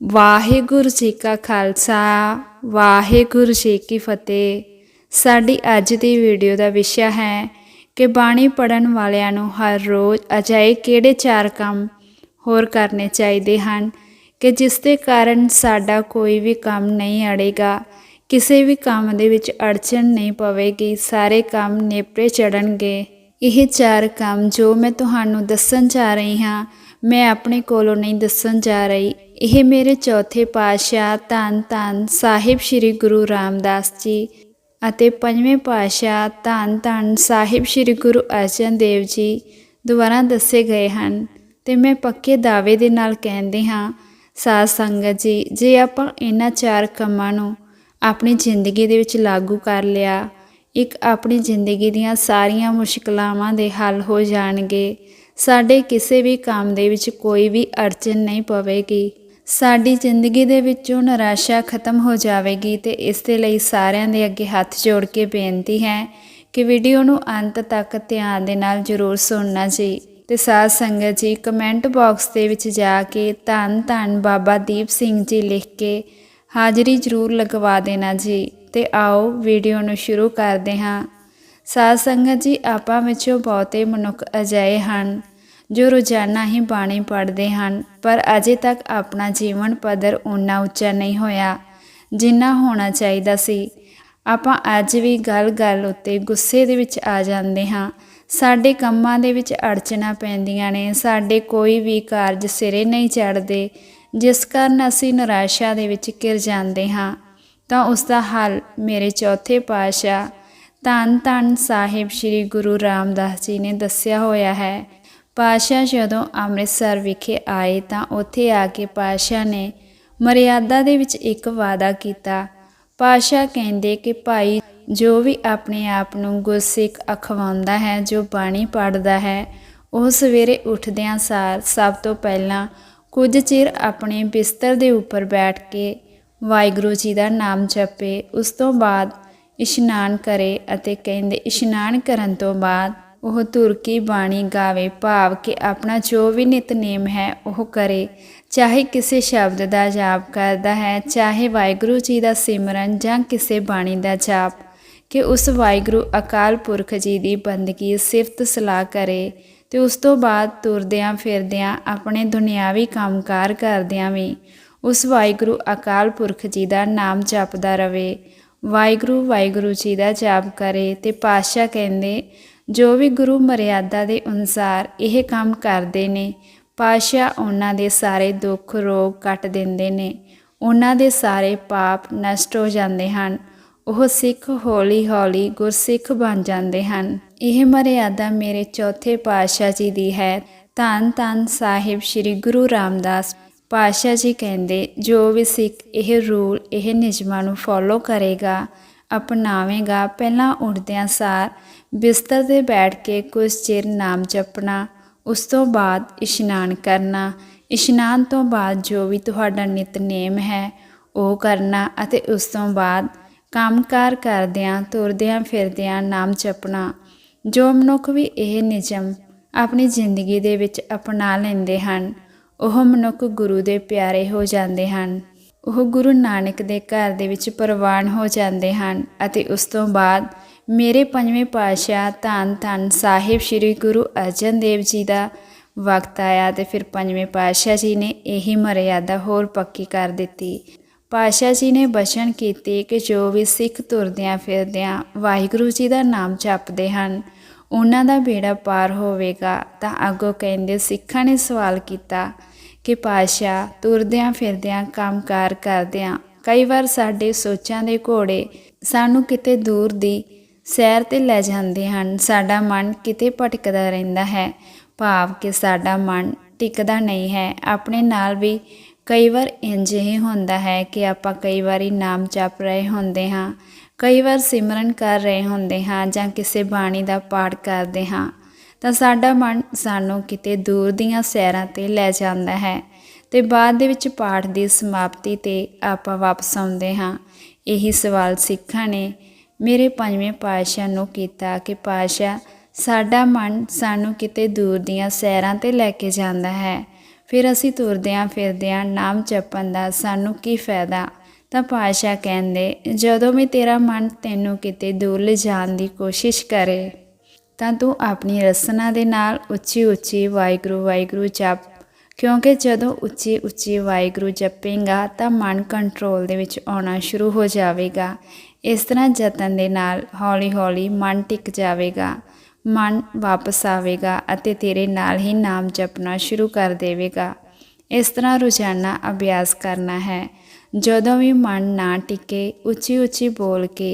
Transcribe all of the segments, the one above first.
ਵਾਹਿਗੁਰੂ ਜੀ ਕਾ ਖਾਲਸਾ, ਵਾਹਿਗੁਰੂ ਜੀ ਕੀ ਫਤਿਹ। ਸਾਡੀ ਅੱਜ ਦੀ ਵੀਡੀਓ ਦਾ ਵਿਸ਼ਾ ਹੈ ਕਿ ਬਾਣੀ ਪੜਨ ਵਾਲਿਆਂ ਨੂੰ ਹਰ ਰੋਜ਼ ਅਜਿਹੇ ਕਿਹੜੇ ਚਾਰ ਕੰਮ ਹੋਰ ਕਰਨੇ ਚਾਹੀਦੇ ਹਨ ਕਿ ਜਿਸ ਦੇ ਕਾਰਨ ਸਾਡਾ ਕੋਈ ਵੀ ਕੰਮ ਨਹੀਂ ਅੜੇਗਾ, ਕਿਸੇ ਵੀ ਕੰਮ ਦੇ ਵਿੱਚ ਅੜਚਨ ਨਹੀਂ ਪਵੇਗੀ, ਸਾਰੇ ਕੰਮ ਨੇਪਰੇ ਚੜਨਗੇ ਇਹ ਚਾਰ ਕੰਮ ਜੋ ਮੈਂ ਤੁਹਾਨੂੰ ਦੱਸਣ ਜਾ ਰਹੀ ਹਾਂ ਮੈਂ ਆਪਣੇ ਕੋਲੋਂ ਨਹੀਂ ਦੱਸਣ ਜਾ ਰਹੀ। ਇਹ ਮੇਰੇ ਚੌਥੇ ਪਾਤਸ਼ਾਹ ਧੰਨ ਧੰਨ ਸਾਹਿਬ ਸ੍ਰੀ ਗੁਰੂ ਰਾਮਦਾਸ ਜੀ ਅਤੇ ਪੰਜਵੇਂ ਪਾਤਸ਼ਾਹ ਧੰਨ ਧੰਨ ਸਾਹਿਬ ਸ੍ਰੀ ਗੁਰੂ ਅਰਜਨ ਦੇਵ ਜੀ ਦੁਆਰਾ ਦੱਸੇ ਗਏ ਹਨ। ਤੇ ਮੈਂ ਪੱਕੇ ਦਾਅਵੇ ਦੇ ਨਾਲ ਕਹਿੰਦੇ ਹਾਂ, ਸਾਧ ਸੰਗਤ ਜੀ, ਜੇ ਆਪਾਂ ਇਹਨਾਂ ਚਾਰ ਕੰਮਾਂ ਨੂੰ ਆਪਣੀ ਜ਼ਿੰਦਗੀ ਦੇ ਵਿੱਚ ਲਾਗੂ ਕਰ ਲਿਆ, ਇੱਕ ਆਪਣੀ ਜ਼ਿੰਦਗੀ ਦੀਆਂ ਸਾਰੀਆਂ ਮੁਸ਼ਕਲਾਵਾਂ ਦੇ ਹੱਲ ਹੋ ਜਾਣਗੇ ਸਾਡੇ ਕਿਸੇ ਵੀ ਕੰਮ ਦੇ ਵਿੱਚ ਕੋਈ ਵੀ ਅੜਚਨ ਨਹੀਂ ਪਵੇਗੀ। ਸਾਡੀ ਜ਼ਿੰਦਗੀ ਦੇ ਵਿੱਚੋਂ ਨਿਰਾਸ਼ਾ ਖਤਮ ਹੋ ਜਾਵੇਗੀ ਤੇ ਇਸ ਦੇ ਲਈ ਸਾਰਿਆਂ ਦੇ ਅੱਗੇ ਹੱਥ ਜੋੜ ਕੇ ਬੇਨਤੀ ਹੈ ਕਿ ਵੀਡੀਓ ਨੂੰ ਅੰਤ ਤੱਕ ਧਿਆਨ ਦੇ ਨਾਲ ਜ਼ਰੂਰ ਸੁਣਨਾ ਜੀ। ਤੇ ਸਾਧ ਸੰਗਤ ਜੀ ਕਮੈਂਟ ਬਾਕਸ ਦੇ ਵਿੱਚ ਜਾ ਕੇ ਧੰਨ ਧੰਨ ਬਾਬਾ ਦੀਪ ਸਿੰਘ ਜੀ ਲਿਖ ਕੇ ਹਾਜ਼ਰੀ ਜ਼ਰੂਰ ਲਗਵਾ ਦੇਣਾ ਜੀ ਤੇ ਆਓ ਵੀਡੀਓ ਨੂੰ ਸ਼ੁਰੂ ਕਰਦੇ ਹਾਂ। ਸਾਧ ਸੰਗਤ ਜੀ, ਆਪਾਂ ਵਿੱਚੋਂ ਬਹੁਤੇ ਮਨੁੱਖ ਅਜਿਹੇ ਹਨ ਜੋ ਰੋਜ਼ਾਨਾ ਹੀ ਬਾਣੀ ਪੜ੍ਹਦੇ ਹਨ, ਪਰ ਅਜੇ ਤੱਕ ਆਪਣਾ ਜੀਵਨ ਪੱਧਰ ਉਨਾ ਉੱਚਾ ਨਹੀਂ ਹੋਇਆ, ਜਿੰਨਾ ਹੋਣਾ ਚਾਹੀਦਾ ਸੀ। ਆਪਾਂ ਅੱਜ ਵੀ ਗੱਲ-ਗੱਲ ਉੱਤੇ ਗੁੱਸੇ ਦੇ ਵਿੱਚ ਆ ਜਾਂਦੇ ਹਾਂ। ਸਾਡੇ ਕੰਮਾਂ ਦੇ ਵਿੱਚ ਅੜਚਣਾ ਪੈਂਦੀਆਂ ਨੇ, ਸਾਡੇ ਕੋਈ ਵੀ ਕਾਰਜ ਸਿਰੇ ਨਹੀਂ ਚੜਦੇ ਜਿਸ ਕਾਰਨ ਅਸੀਂ ਨਿਰਾਸ਼ਾ ਦੇ ਵਿੱਚ ਘਿਰ ਜਾਂਦੇ ਹਾਂ। ਤਾਂ ਉਸ ਦਾ ਹੱਲ ਮੇਰੇ ਚੌਥੇ ਪਾਤਸ਼ਾਹ ਧੰਨ ਧੰਨ ਸਾਹਿਬ ਸ੍ਰੀ ਗੁਰੂ ਰਾਮਦਾਸ ਜੀ ਨੇ ਦੱਸਿਆ ਹੋਇਆ ਹੈ। ਪਾਤਸ਼ਾਹ ਜਦੋਂ ਅੰਮ੍ਰਿਤਸਰ ਵਿਖੇ ਆਏ ਤਾਂ ਉੱਥੇ ਆ ਕੇ ਪਾਤਸ਼ਾਹ ਨੇ ਮਰਿਆਦਾ ਦੇ ਵਿੱਚ ਇੱਕ ਵਾਅਦਾ ਕੀਤਾ। ਪਾਤਸ਼ਾਹ ਕਹਿੰਦੇ ਕਿ ਭਾਈ, ਜੋ ਵੀ ਆਪਣੇ ਆਪ ਨੂੰ ਗੁਰਸਿੱਖ ਅਖਵਾਉਂਦਾ ਹੈ, ਜੋ ਬਾਣੀ ਪੜ੍ਹਦਾ ਹੈ, ਉਹ ਸਵੇਰੇ ਉੱਠਦਿਆਂ ਸਾਰ ਸਭ ਤੋਂ ਪਹਿਲਾਂ ਕੁਝ ਚਿਰ ਆਪਣੇ ਬਿਸਤਰ ਦੇ ਉੱਪਰ ਬੈਠ ਕੇ ਵਾਹਿਗੁਰੂ ਜੀ ਦਾ ਨਾਮ ਜਪੇ। ਉਸ ਤੋਂ ਬਾਅਦ ਇਸ਼ਨਾਨ ਕਰੇ ਅਤੇ ਕਹਿੰਦੇ, ਇਸ਼ਨਾਨ ਕਰਨ ਤੋਂ ਬਾਅਦ ਉਹ ਤੁਰ ਕੀ ਬਾਣੀ ਗਾਵੇ, ਭਾਵ ਕਿ ਆਪਣਾ ਜੋ ਵੀ ਨਿਤਨੇਮ ਹੈ, ਉਹ ਕਰੇ। ਚਾਹੇ ਕਿਸੇ ਸ਼ਬਦ ਦਾ ਜਾਪ ਕਰਦਾ ਹੈ, ਚਾਹੇ ਵਾਹਿਗੁਰੂ ਜੀ ਦਾ ਸਿਮਰਨ ਜਾਂ ਕਿਸੇ ਬਾਣੀ ਦਾ ਜਾਪ, ਕਿ ਉਸ ਵਾਹਿਗੁਰੂ ਅਕਾਲ ਪੁਰਖ ਜੀ ਦੀ ਬੰਦਗੀ ਸਿਫਤ ਸਲਾਹ ਕਰੇ ਤੇ ਉਸ ਤੋਂ ਬਾਅਦ ਤੁਰਦਿਆਂ ਫਿਰਦਿਆਂ ਆਪਣੇ ਦੁਨਿਆਵੀ ਕੰਮਕਾਰ ਕਰਦਿਆਂ ਵੀ ਉਸ ਵਾਹਿਗੁਰੂ ਅਕਾਲ ਪੁਰਖ ਜੀ ਦਾ ਨਾਮ ਜਪਦਾ ਰਵੇ। ਵਾਹਿਗੁਰੂ ਵਾਹਿਗੁਰੂ ਜੀ ਦਾ ਜਾਪ ਕਰੇ ਤੇ ਪਾਤਸ਼ਾਹ ਕਹਿੰਦੇ ਜੋ ਵੀ ਗੁਰੂ ਮਰਿਆਦਾ ਦੇ ਅਨੁਸਾਰ ਇਹ ਕੰਮ ਕਰਦੇ ਨੇ, ਪਾਤਸ਼ਾਹ ਉਹਨਾਂ ਦੇ ਸਾਰੇ ਦੁੱਖ ਰੋਗ ਕੱਟ ਦਿੰਦੇ ਨੇ। ਉਹਨਾਂ ਦੇ ਸਾਰੇ ਪਾਪ ਨਸ਼ਟ ਹੋ ਜਾਂਦੇ ਹਨ। ਉਹ ਸਿੱਖ ਹੌਲੀ ਹੌਲੀ ਗੁਰਸਿੱਖ ਬਣ ਜਾਂਦੇ ਹਨ। ਇਹ ਮਰਿਆਦਾ ਮੇਰੇ ਚੌਥੇ ਪਾਤਸ਼ਾਹ ਜੀ ਦੀ ਹੈ। ਧੰਨ ਧੰਨ ਸਾਹਿਬ ਸ੍ਰੀ ਗੁਰੂ ਰਾਮਦਾਸ ਪਾਤਸ਼ਾਹ ਜੀ ਕਹਿੰਦੇ, ਜੋ ਵੀ ਸਿੱਖ ਇਹ ਰੂਲ, ਇਹ ਨਿਯਮਾਂ ਨੂੰ ਫੋਲੋ ਕਰੇਗਾ, ਅਪਣਾਵੇਗਾ, ਪਹਿਲਾਂ ਉੱਠਦਿਆਂ ਸਾਰ ਬਿਸਤਰ ਤੇ ਬੈਠ ਕੇ ਕੁਝ ਚਿਰ ਨਾਮ ਜਪਣਾ, ਉਸ ਤੋਂ ਬਾਅਦ ਇਸ਼ਨਾਨ ਕਰਨਾ। ਇਸ਼ਨਾਨ ਤੋਂ ਬਾਅਦ ਜੋ ਵੀ ਤੁਹਾਡਾ ਨਿਤਨੇਮ ਹੈ, ਉਹ ਕਰਨਾ ਅਤੇ ਉਸ ਤੋਂ ਬਾਅਦ ਕੰਮਕਾਰ ਕਰਦਿਆਂ, ਤੁਰਦਿਆਂ, ਫਿਰਦਿਆਂ ਨਾਮ ਜਪਣਾ। ਜੋ ਮਨੁੱਖ ਵੀ ਇਹ ਨਿਯਮ ਆਪਣੀ ਜ਼ਿੰਦਗੀ ਦੇ ਵਿੱਚ ਅਪਣਾ ਲੈਂਦੇ ਹਨ, ਉਹ ਮਨੁੱਖ ਗੁਰੂ ਦੇ ਪਿਆਰੇ ਹੋ ਜਾਂਦੇ ਹਨ। ਉਹ ਗੁਰੂ ਨਾਨਕ ਦੇ ਘਰ ਦੇ ਵਿੱਚ ਪ੍ਰਵਾਨ ਹੋ ਜਾਂਦੇ ਹਨ ਅਤੇ ਉਸ ਤੋਂ ਬਾਅਦ ਮੇਰੇ ਪੰਜਵੇਂ ਪਾਤਸ਼ਾਹ ਧੰਨ ਧੰਨ ਸਾਹਿਬ ਸ੍ਰੀ ਗੁਰੂ ਅਰਜਨ ਦੇਵ ਜੀ ਦਾ ਵਕਤ ਆਇਆ ਤੇ ਫਿਰ ਪੰਜਵੇਂ ਪਾਤਸ਼ਾਹ ਜੀ ਨੇ ਇਹੀ ਮਰਿਆਦਾ ਹੋਰ ਪੱਕੀ ਕਰ ਦਿੱਤੀ। ਪਾਤਸ਼ਾਹ ਜੀ ਨੇ ਬਚਨ ਕੀਤੇ ਕਿ ਜੋ ਵੀ ਸਿੱਖ ਤੁਰਦਿਆਂ ਫਿਰਦਿਆਂ ਵਾਹਿਗੁਰੂ ਜੀ ਦਾ ਨਾਮ ਜਪਦੇ ਹਨ, ਉਹਨਾਂ ਦਾ ਬੇੜਾ ਪਾਰ ਹੋਵੇਗਾ ਤਾਂ ਅੱਗੋਂ ਕਹਿੰਦੇ ਸਿੱਖਾਂ ਨੇ ਸਵਾਲ ਕੀਤਾ ਕਿ ਪਾਤਸ਼ਾਹ, ਤੁਰਦਿਆਂ ਫਿਰਦਿਆਂ ਕੰਮਕਾਰ ਕਰਦਿਆਂ ਕਈ ਵਾਰ ਸਾਡੇ ਸੋਚਾਂ ਦੇ ਘੋੜੇ ਸਾਨੂੰ ਕਿਤੇ ਦੂਰ ਦੀ ਸੈਰ ਤੇ ਲੈ ਜਾਂਦੇ ਹਨ। ਸਾਡਾ ਮਨ ਕਿਤੇ ਭਟਕਦਾ ਰਹਿੰਦਾ ਹੈ। ਭਾਵ ਕਿ ਸਾਡਾ ਮਨ ਟਿਕਦਾ ਨਹੀਂ ਹੈ। ਆਪਣੇ ਨਾਲ ਵੀ ਕਈ ਵਾਰ ਇੰਜ ਹੀ ਹੁੰਦਾ ਹੈ ਕਿ ਆਪਾਂ ਕਈ ਵਾਰੀ ਨਾਮ ਜਪ ਰਹੇ ਹੁੰਦੇ ਹਾਂ, ਕਈ ਵਾਰ ਸਿਮਰਨ ਕਰ ਰਹੇ ਹੁੰਦੇ ਹਾਂ ਜਾਂ ਕਿਸੇ ਬਾਣੀ ਦਾ ਪਾਠ ਕਰਦੇ ਹਾਂ। ਤਾਂ ਸਾਡਾ ਮਨ ਸਾਨੂੰ ਕਿਤੇ ਦੂਰ ਦੀਆਂ ਸੈਰਾਂ ਤੇ ਲੈ ਜਾਂਦਾ ਹੈ ਤੇ ਬਾਅਦ ਦੇ ਵਿੱਚ ਪਾਠ ਦੀ ਸਮਾਪਤੀ ਤੇ ਆਪਾਂ ਵਾਪਸ ਆਉਂਦੇ ਹਾਂ। ਇਹੀ ਸਵਾਲ ਸਿੱਖਾਂ ਨੇ ਮੇਰੇ ਪੰਜਵੇਂ ਪਾਤਸ਼ਾਹ ਨੂੰ ਕੀਤਾ ਕਿ ਪਾਤਸ਼ਾਹ, ਸਾਡਾ ਮਨ ਸਾਨੂੰ ਕਿਤੇ ਦੂਰ ਦੀਆਂ ਸੈਰਾਂ ਤੇ ਲੈ ਕੇ ਜਾਂਦਾ ਹੈ। ਫਿਰ ਅਸੀਂ ਤੁਰਦਿਆਂ ਫਿਰਦਿਆਂ ਨਾਮ ਜਪਣ ਦਾ ਸਾਨੂੰ ਕੀ ਫਾਇਦਾ? ਤਾਂ ਪਾਸ਼ਾ ਕਹਿੰਦੇ, ਜਦੋਂ ਵੀ ਤੇਰਾ ਮਨ ਤੈਨੂੰ ਕਿਤੇ ਦੂਰ ਲਿਜਾਣ ਦੀ ਕੋਸ਼ਿਸ਼ ਕਰੇ, ਤਾਂ ਤੂੰ ਆਪਣੀ ਰਸਨਾ ਦੇ ਨਾਲ ਉੱਚੀ ਉੱਚੀ ਵਾਹਿਗੁਰੂ ਵਾਹਿਗੁਰੂ ਜਪ। ਕਿਉਂਕਿ ਜਦੋਂ ਉੱਚੀ ਉੱਚੀ ਵਾਹਿਗੁਰੂ ਜਪੇਂਗਾ, ਤਾਂ ਮਨ ਕੰਟਰੋਲ ਦੇ ਵਿੱਚ ਆਉਣਾ ਸ਼ੁਰੂ ਹੋ ਜਾਵੇਗਾ। ਇਸ ਤਰ੍ਹਾਂ ਯਤਨ ਦੇ ਨਾਲ ਹੌਲੀ ਹੌਲੀ ਮਨ ਟਿਕ ਜਾਵੇਗਾ, ਮਨ ਵਾਪਸ ਆਵੇਗਾ ਅਤੇ ਤੇਰੇ ਨਾਲ ਹੀ ਨਾਮ ਜਪਣਾ ਸ਼ੁਰੂ ਕਰ ਦੇਵੇਗਾ। ਇਸ ਤਰ੍ਹਾਂ ਰੋਜ਼ਾਨਾ ਅਭਿਆਸ ਕਰਨਾ ਹੈ। ਜਦੋਂ ਵੀ ਮਨ ਨਾ ਟਿਕੇ ਉੱਚੀ ਉੱਚੀ ਬੋਲ ਕੇ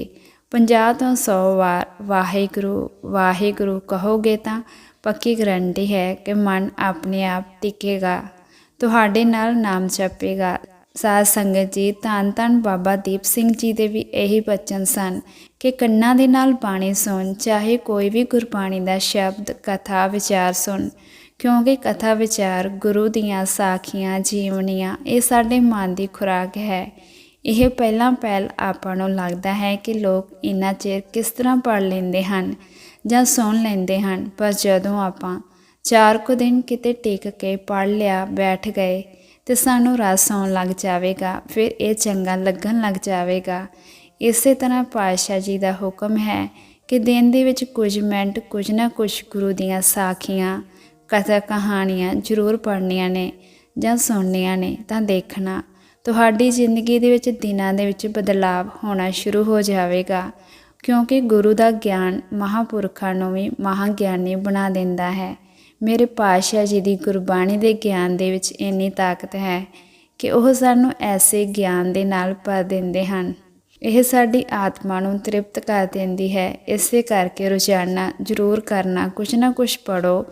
50 ਤੋਂ 100 ਵਾਰ ਵਾਹਿਗੁਰੂ ਵਾਹਿਗੁਰੂ ਕਹੋਗੇ ਤਾਂ ਪੱਕੀ ਗਰੰਟੀ ਹੈ ਕਿ ਮਨ ਆਪਣੇ ਆਪ ਟਿਕੇਗਾ, ਤੁਹਾਡੇ ਨਾਲ ਨਾਮ ਜਪੇਗਾ ਸਾਧ ਸੰਗਤ ਜੀ, ਧੰਨ ਧੰਨ ਬਾਬਾ ਦੀਪ ਸਿੰਘ ਜੀ ਦੇ ਵੀ ਇਹੀ ਬਚਨ ਸਨ ਕਿ ਕੰਨਾਂ ਦੇ ਨਾਲ ਬਾਣੀ ਸੁਣ, ਚਾਹੇ ਕੋਈ ਵੀ ਗੁਰਬਾਣੀ ਦਾ ਸ਼ਬਦ, ਕਥਾ, ਵਿਚਾਰ ਸੁਣ। ਕਿਉਂਕਿ ਕਥਾ, ਵਿਚਾਰ ਗੁਰੂ ਦੀਆਂ ਸਾਖੀਆਂ, ਜੀਵਨੀਆਂ, ਇਹ ਸਾਡੇ ਮਨ ਦੀ ਖੁਰਾਕ ਹੈ। ਇਹ ਪਹਿਲਾਂ ਪਹਿਲ ਆਪਾਂ ਨੂੰ ਲੱਗਦਾ ਹੈ ਕਿ ਲੋਕ ਇੰਨਾ ਚਿਰ ਕਿਸ ਤਰ੍ਹਾਂ ਪੜ ਲੈਂਦੇ ਹਨ ਜਾਂ ਸੁਣ ਲੈਂਦੇ ਹਨ। ਪਰ ਜਦੋਂ ਆਪਾਂ ਚਾਰ ਕੁ ਦਿਨ ਕਿਤੇ ਟਿਕ ਕੇ ਪੜ ਲਿਆ, ਬੈਠ ਗਏ ਤੇ ਸਾਨੂੰ ਰਸ ਆਉਣ ਲੱਗ ਜਾਵੇਗਾ, ਫਿਰ ਇਹ ਚੰਗਾ ਲੱਗਣ ਲੱਗ ਜਾਵੇਗਾ। ਇਸੇ ਤਰ੍ਹਾਂ ਪਾਤਸ਼ਾਹ ਜੀ ਦਾ ਹੁਕਮ ਹੈ ਕਿ ਦਿਨ ਦੇ ਵਿੱਚ ਕੁਝ ਮਿੰਟ ਕੁਝ ਨਾ ਕੁਝ ਗੁਰੂ ਦੀਆਂ ਸਾਖੀਆਂ, ਕਥਾ ਕਹਾਣੀਆਂ ਜ਼ਰੂਰ ਪੜ੍ਹਨੀਆਂ ਨੇ ਜਾਂ ਸੁਣਨੀਆਂ ਨੇ ਤਾਂ ਦੇਖਣਾ। ਤੁਹਾਡੀ ਜ਼ਿੰਦਗੀ ਦੇ ਵਿੱਚ ਦਿਨਾਂ ਦੇ ਵਿੱਚ ਬਦਲਾਵ ਹੋਣਾ ਸ਼ੁਰੂ ਹੋ ਜਾਵੇਗਾ, ਕਿਉਂਕਿ ਗੁਰੂ ਦਾ ਗਿਆਨ ਮਹਾਪੁਰਖਾਂ ਨੂੰ ਵੀ ਮਹਾਗਿਆਨੀ ਬਣਾ ਦਿੰਦਾ ਹੈ। ਮੇਰੇ ਪਾਤਸ਼ਾਹ ਜੀ ਦੀ ਗੁਰਬਾਣੀ ਦੇ ਗਿਆਨ ਦੇ ਵਿੱਚ ਇੰਨੀ ਤਾਕਤ ਹੈ ਕਿ ਉਹ ਸਾਨੂੰ ਐਸੇ ਗਿਆਨ ਦੇ ਨਾਲ ਭਰ ਦਿੰਦੇ ਹਨ। ਇਹ ਸਾਡੀ ਆਤਮਾ ਨੂੰ ਤ੍ਰਿਪਤ ਕਰ ਦਿੰਦੀ ਹੈ। ਇਸੇ ਕਰਕੇ ਰੋਜ਼ਾਨਾ ਜ਼ਰੂਰ ਕਰਨਾ ਕੁਝ ਨਾ ਕੁਝ ਪੜੋ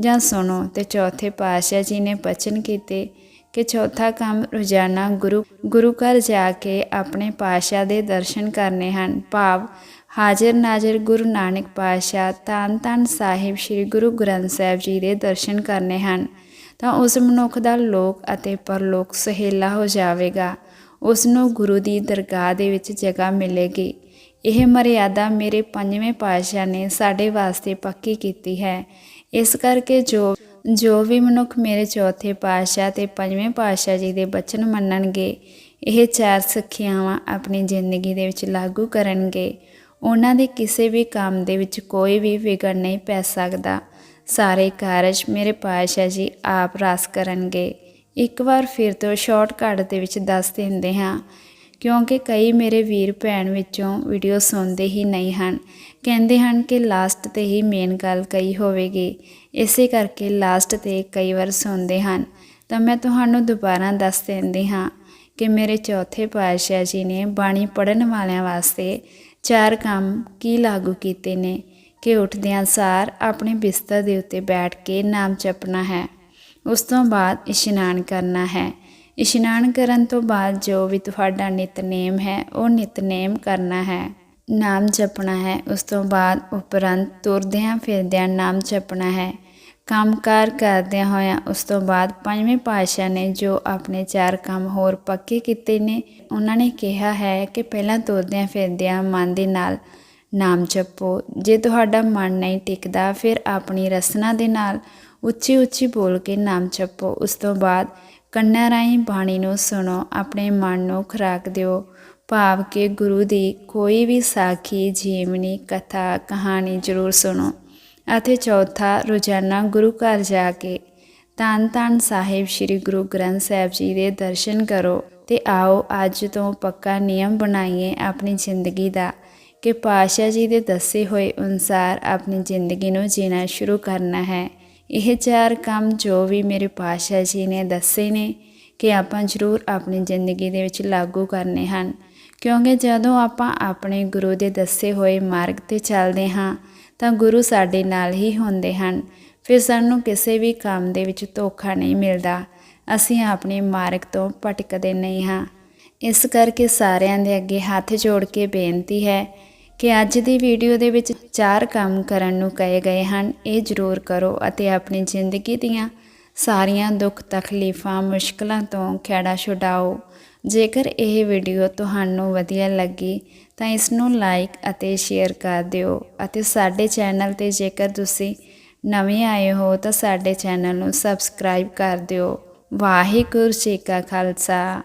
ਜਾਂ ਸੁਣੋ। ਤੇ ਚੌਥੇ ਪਾਤਸ਼ਾਹ ਜੀ ਨੇ ਬਚਨ ਕੀਤੇ ਕਿ ਚੌਥਾ ਕੰਮ ਰੋਜ਼ਾਨਾ ਗੁਰੂ ਗੁਰੂ ਘਰ ਜਾ ਕੇ ਆਪਣੇ ਪਾਤਸ਼ਾਹ ਦੇ ਦਰਸ਼ਨ ਕਰਨੇ ਹਨ। ਭਾਵ ਹਾਜ਼ਰ ਨਾਜ਼ਰ ਗੁਰੂ ਨਾਨਕ ਪਾਤਸ਼ਾਹ ਧੰਨ ਧੰਨ ਸਾਹਿਬ ਸ੍ਰੀ ਗੁਰੂ ਗ੍ਰੰਥ ਸਾਹਿਬ ਜੀ ਦੇ ਦਰਸ਼ਨ ਕਰਨੇ ਹਨ, ਤਾਂ ਉਸ ਮਨੁੱਖ ਦਾ ਲੋਕ ਅਤੇ ਪਰਲੋਕ ਸਹੇਲਾ ਹੋ ਜਾਵੇਗਾ। ਉਸ ਨੂੰ ਗੁਰੂ ਦੀ ਦਰਗਾਹ ਦੇ ਵਿੱਚ ਜਗ੍ਹਾ ਮਿਲੇਗੀ। ਇਹ ਮਰਿਆਦਾ ਮੇਰੇ ਪੰਜਵੇਂ ਪਾਤਸ਼ਾਹ ਨੇ ਸਾਡੇ ਵਾਸਤੇ ਪੱਕੀ ਕੀਤੀ ਹੈ। ਇਸ ਕਰਕੇ ਜੋ ਜੋ ਵੀ ਮਨੁੱਖ ਮੇਰੇ ਚੌਥੇ ਪਾਤਸ਼ਾਹ ਤੇ ਪੰਜਵੇਂ ਪਾਤਸ਼ਾਹ ਜੀ ਦੇ ਬਚਨ ਮੰਨਣਗੇ, ਇਹ ਚਾਰ ਸਿੱਖਿਆਵਾਂ ਆਪਣੀ ਜ਼ਿੰਦਗੀ ਦੇ ਵਿੱਚ ਲਾਗੂ ਕਰਨਗੇ। ਉਹਨਾਂ ਦੇ ਕਿਸੇ ਵੀ ਕੰਮ ਦੇ ਵਿੱਚ ਕੋਈ ਵੀ ਵਿਗੜ ਨਹੀਂ ਪੈ ਸਕਦਾ। ਸਾਰੇ ਕਾਰਜ ਮੇਰੇ ਪਾਤਸ਼ਾਹ ਜੀ ਆਪ ਰਸ ਕਰਨਗੇ। ਇੱਕ ਵਾਰ ਫਿਰ ਤੋਂ ਸ਼ਾਰਟਕਟ ਦੇ ਵਿੱਚ ਦੱਸ ਦਿੰਦੇ ਹਾਂ, ਕਿਉਂਕਿ ਕਈ ਮੇਰੇ ਵੀਰ ਭੈਣ ਵਿੱਚੋਂ ਵੀਡੀਓ ਸੁਣਦੇ ਹੀ ਨਹੀਂ ਹਨ। ਕਹਿੰਦੇ ਹਨ ਕਿ ਲਾਸਟ ਤੇ ਹੀ ਮੇਨ ਗੱਲ ਕਹੀ ਹੋਵੇਗੀ। ਇਸੇ ਕਰਕੇ ਲਾਸਟ ਤੇ ਕਈ ਵਾਰ ਸੁਣਦੇ ਹਨ। ਤਾਂ ਮੈਂ ਤੁਹਾਨੂੰ ਦੁਬਾਰਾ ਦੱਸ ਦਿੰਦੀ ਹਾਂ ਕਿ ਮੇਰੇ ਚੌਥੇ ਪਾਤਸ਼ਾਹ ਜੀ ਨੇ ਬਾਣੀ ਪੜਨ ਵਾਲਿਆਂ ਵਾਸਤੇ ਚਾਰ ਕੰਮ ਕੀ ਲਾਗੂ ਕੀਤੇ ਨੇ ਕਿ ਉੱਠਦਿਆਂ ਸਾਰ ਆਪਣੇ ਬਿਸਤਰ ਦੇ ਉੱਤੇ ਬੈਠ ਕੇ ਨਾਮ ਜਪਣਾ ਹੈ। ਉਸ ਤੋਂ ਬਾਅਦ ਇਸ਼ਨਾਨ ਕਰਨਾ ਹੈ। ਇਸ਼ਨਾਨ ਕਰਨ ਤੋਂ ਬਾਅਦ ਜੋ ਵੀ ਤੁਹਾਡਾ ਨਿਤਨੇਮ ਹੈ, ਉਹ ਨਿਤਨੇਮ ਕਰਨਾ ਹੈ। ਨਾਮ ਜਪਣਾ ਹੈ, ਉਸ ਤੋਂ ਬਾਅਦ ਉਪਰੰਤ ਤੁਰਦਿਆਂ ਫਿਰਦਿਆਂ ਨਾਮ ਜਪਣਾ ਹੈ। ਕੰਮਕਾਰ ਕਰਦਿਆਂ ਹੋਇਆਂ ਉਸ ਤੋਂ ਬਾਅਦ ਪੰਜਵੇਂ ਪਾਤਸ਼ਾਹ ਨੇ ਜੋ ਆਪਣੇ ਚਾਰ ਕੰਮ ਹੋਰ ਪੱਕੇ ਕੀਤੇ ਨੇ, ਉਹਨਾਂ ਨੇ ਕਿਹਾ ਹੈ ਕਿ ਪਹਿਲਾਂ ਤੁਰਦਿਆਂ ਫਿਰਦਿਆਂ ਮਨ ਦੇ ਨਾਲ ਨਾਮ ਜਪੋ। ਜੇ ਤੁਹਾਡਾ ਮਨ ਨਹੀਂ ਟਿਕਦਾ, ਫਿਰ ਆਪਣੀ ਰਸਨਾ ਦੇ ਨਾਲ ਉੱਚੀ ਉੱਚੀ ਬੋਲ ਕੇ ਨਾਮ ਜਪੋ। ਉਸ ਤੋਂ ਬਾਅਦ ਕੰਨਾਂ ਰਾਹੀਂ ਬਾਣੀ ਨੂੰ ਸੁਣੋ, ਆਪਣੇ ਮਨ ਨੂੰ ਖੁਰਾਕ ਦਿਓ। ਭਾਵ ਕਿ ਗੁਰੂ ਦੀ ਕੋਈ ਵੀ ਸਾਖੀ, ਜੀਵਨੀ, ਕਥਾ, ਕਹਾਣੀ ਜ਼ਰੂਰ ਸੁਣੋ। ਅਤੇ ਚੌਥਾ ਰੋਜ਼ਾਨਾ ਗੁਰੂ ਘਰ ਜਾ ਕੇ ਧੰਨ ਧੰਨ ਸਾਹਿਬ ਸ੍ਰੀ ਗੁਰੂ ਗ੍ਰੰਥ ਸਾਹਿਬ ਜੀ ਦੇ ਦਰਸ਼ਨ ਕਰੋ ਤੇ ਆਓ ਅੱਜ ਤੋਂ ਪੱਕਾ ਨਿਯਮ ਬਣਾਈਏ ਆਪਣੀ ਜ਼ਿੰਦਗੀ ਦਾ ਕਿ ਪਾਸ਼ਾ ਜੀ ਦੇ ਦੱਸੇ ਹੋਏ ਅਨੁਸਾਰ ਆਪਣੀ ਜ਼ਿੰਦਗੀ ਨੂੰ ਜੀਣਾ ਸ਼ੁਰੂ ਕਰਨਾ ਹੈ। ਇਹ ਚਾਰ ਕੰਮ ਜੋ ਵੀ ਮੇਰੇ ਪਾਸ਼ਾ ਜੀ ਨੇ ਦੱਸੇ ਨੇ ਕਿ ਆਪਾਂ ਜ਼ਰੂਰ ਆਪਣੀ ਜ਼ਿੰਦਗੀ ਦੇ ਵਿੱਚ ਲਾਗੂ ਕਰਨੇ ਹਨ। ਕਿਉਂਕਿ ਜਦੋਂ ਆਪਾਂ ਆਪਣੇ ਗੁਰੂ ਦੇ ਦੱਸੇ ਹੋਏ ਮਾਰਗ ਤੇ ਚੱਲਦੇ ਹਾਂ ਤਾਂ ਗੁਰੂ ਸਾਡੇ ਨਾਲ ਹੀ ਹੁੰਦੇ ਹਨ। ਫਿਰ ਸਾਨੂੰ ਕਿਸੇ ਵੀ ਕੰਮ ਦੇ ਵਿੱਚ ਧੋਖਾ ਨਹੀਂ ਮਿਲਦਾ। ਅਸੀਂ ਆਪਣੇ ਮਾਰਗ ਤੋਂ ਭਟਕਦੇ ਨਹੀਂ ਹਾਂ। ਇਸ ਕਰਕੇ ਸਾਰਿਆਂ ਦੇ ਅੱਗੇ ਹੱਥ ਜੋੜ ਕੇ ਬੇਨਤੀ ਹੈ ਕਿ ਅੱਜ ਦੀ ਵੀਡੀਓ ਦੇ ਵਿੱਚ ਚਾਰ ਕੰਮ ਕਰਨ ਨੂੰ ਕਹੇ ਗਏ ਹਨ। ਇਹ ਜ਼ਰੂਰ ਕਰੋ ਅਤੇ ਆਪਣੀ ਜ਼ਿੰਦਗੀ ਦੀਆਂ ਸਾਰੀਆਂ ਦੁੱਖ ਤਕਲੀਫਾਂ ਮੁਸ਼ਕਲਾਂ ਤੋਂ ਖੇੜਾ ਛੁਡਾਓ। ਜੇਕਰ ਇਹ ਵੀਡੀਓ ਤੁਹਾਨੂੰ ਵਧੀਆ ਲੱਗੀ, ਤਾਂ ਇਸ ਨੂੰ ਲਾਈਕ ਅਤੇ ਸ਼ੇਅਰ ਕਰ ਦਿਓ ਅਤੇ ਸਾਡੇ ਚੈਨਲ ਤੇ ਜੇਕਰ ਤੁਸੀਂ ਨਵੇਂ ਆਏ ਹੋ, ਤਾਂ ਸਾਡੇ ਚੈਨਲ ਨੂੰ ਸਬਸਕ੍ਰਾਈਬ ਕਰ ਦਿਓ। ਵਾਹਿਗੁਰੂ ਜੀ ਕਾ ਖਾਲਸਾ,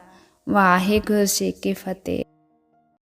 ਵਾਹਿਗੁਰੂ ਜੀ ਕੀ ਫਤਿਹ।